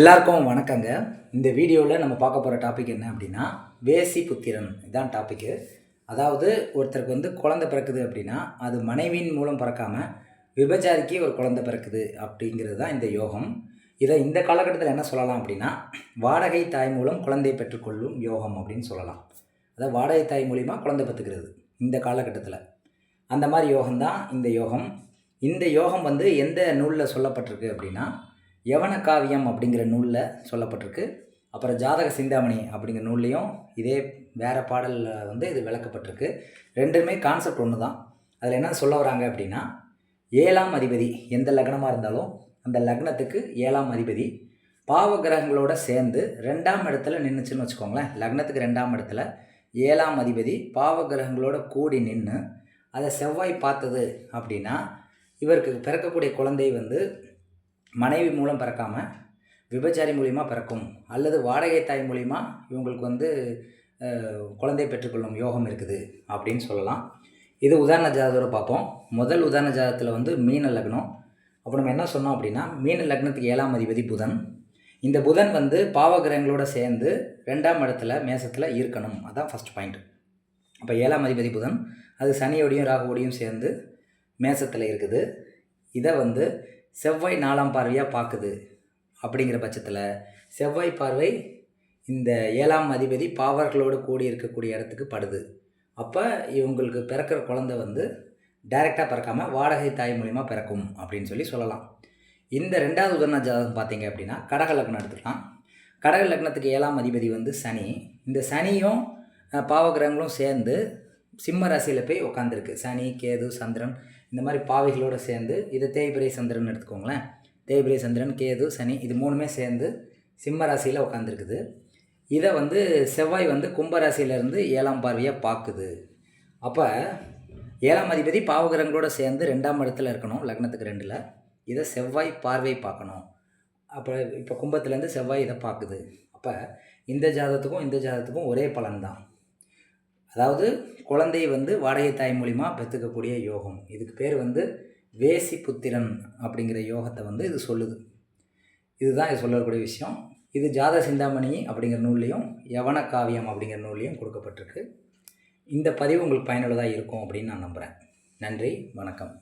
எல்லாருக்கும் வணக்கங்க. இந்த வீடியோவில் நம்ம பார்க்க போகிற டாபிக் என்ன அப்படின்னா வேசி புத்திரன். இதான் டாப்பிக்கு அதாவது ஒருத்தருக்கு வந்து குழந்தை பிறக்குது அப்படின்னா அது மனைவியின் மூலம் பிறக்காமல் விபச்சாரிக்கு ஒரு குழந்தை பிறக்குது அப்படிங்கிறது தான் இந்த யோகம். இதை இந்த காலகட்டத்தில் என்ன சொல்லலாம் அப்படின்னா வாடகை தாய் மூலம் குழந்தை பெற்றுக்கொள்ளும் யோகம் அப்படின்னு சொல்லலாம். அதாவது வாடகை தாய் மூலிமா குழந்தை பெற்றுக்கிறது இந்த காலகட்டத்தில். அந்த மாதிரி யோகம்தான் இந்த யோகம். இந்த யோகம் வந்து எந்த நூலில் சொல்லப்பட்டிருக்கு அப்படின்னா யவன காவியம் அப்படிங்கிற நூலில் சொல்லப்பட்டிருக்கு. அப்புறம் ஜாதக சிந்தாமணி அப்படிங்கிற நூல்லையும் இதே வேறு பாடலில் வந்து இது விளக்கப்பட்டிருக்கு. ரெண்டுமே கான்செப்ட் ஒன்று தான் அதில் என்ன சொல்ல வராங்க அப்படின்னா ஏழாம் அதிபதி எந்த லக்னமாக இருந்தாலும் அந்த லக்னத்துக்கு ஏழாம் அதிபதி பாவ கிரகங்களோட சேர்ந்து ரெண்டாம் இடத்துல நின்றுச்சுன்னு வச்சுக்கோங்களேன். லக்னத்துக்கு ரெண்டாம் இடத்துல ஏழாம் அதிபதி பாவ கிரகங்களோட கூடி நின்று அதை செவ்வாய் பார்த்தது அப்படின்னா இவருக்கு பிறக்கக்கூடிய குழந்தை வந்து மனைவி மூலம் பிறக்காமல் விபச்சாரி மூலிமா பிறக்கும் அல்லது வாடகை தாய் மூலிமா இவங்களுக்கு வந்து குழந்தை பெற்றுக்கொள்ளும் யோகம் இருக்குது அப்படின்னு சொல்லலாம். இது உதாரண ஜாதகத்தோட பார்ப்போம். முதல் உதாரண ஜாதகத்தில் வந்து மீன லக்னம். அப்போ நம்ம என்ன சொன்னோம் அப்படின்னா மீன லக்னத்துக்கு ஏழாம் அதிபதி புதன். இந்த புதன் வந்து பாவகிரகங்களோட சேர்ந்து ரெண்டாம் இடத்துல மேசத்தில் இருக்கணும். அதான் ஃபஸ்ட் பாயிண்ட் அப்போ ஏழாம் அதிபதி புதன். அது சனியோடையும் ராகுவோடையும் சேர்ந்து மேசத்தில் இருக்குது. இதை வந்து செவ்வாய் நாலாம் பார்வையாக பார்க்குது அப்படிங்கிற பட்சத்தில் செவ்வாய் பார்வை இந்த ஏழாம் அதிபதி பாவர்களோடு கூடி இருக்கக்கூடிய இடத்துக்கு படுது. அப்போ இவங்களுக்கு பிறக்கிற குழந்தை வந்து டைரெக்டாக பிறக்காமல் வாடகை தாய் மூலிமா பிறக்கும் அப்படின்னு சொல்லி சொல்லலாம். இந்த ரெண்டாவது உதாரண ஜாதகம் பார்த்தீங்க அப்படின்னா கடக லக்னம் எடுத்துக்கலாம். கடக லக்னத்துக்கு ஏழாம் அதிபதி வந்து சனி. இந்த சனியும் பாவகிரகங்களும் சேர்ந்து சிம்ம ராசியில் போய் உட்காந்துருக்கு சனி கேது சந்திரன் இந்த மாதிரி பாவைகளோடு சேர்ந்து இது தேய்பிரை சந்திரன் எடுத்துக்கோங்களேன். தேய்பிரை சந்திரன் கேது சனி இது மூணுமே சேர்ந்து சிம்ம ராசியில் உட்காந்துருக்குது இதை வந்து செவ்வாய் வந்து கும்பராசியிலேருந்து ஏழாம் பார்வையாக பார்க்குது அப்போ ஏழாம் அதிபதி பாவகிரகங்களோட சேர்ந்து ரெண்டாம் இடத்துல இருக்கணும் லக்னத்துக்கு ரெண்டில். இதை செவ்வாய் பார்வை பார்க்கணும். அப்போ இப்போ கும்பத்துலேருந்து செவ்வாய் இதை பார்க்குது அப்போ இந்த ஜாதகத்துக்கும் இந்த ஜாதகத்துக்கும் ஒரே பலன்தான். அதாவது குழந்தையை வந்து வாடகை தாய் மூலிமா பெற்றுக்கக்கூடிய யோகம். இதுக்கு பேர் வந்து வேசி புத்திரன் அப்படிங்கிற யோகத்தை வந்து இது சொல்லுது. இதுதான் இது சொல்லக்கூடிய விஷயம். இது ஜாத சிந்தாமணி அப்படிங்கிற நூல்லையும் யவன காவியம் அப்படிங்கிற நூல்லையும் கொடுக்கப்பட்டிருக்கு. இந்த பதிவு உங்களுக்கு பயனுள்ளதாக இருக்கும் அப்படின்னு நான் நம்புகிறேன் நன்றி வணக்கம்.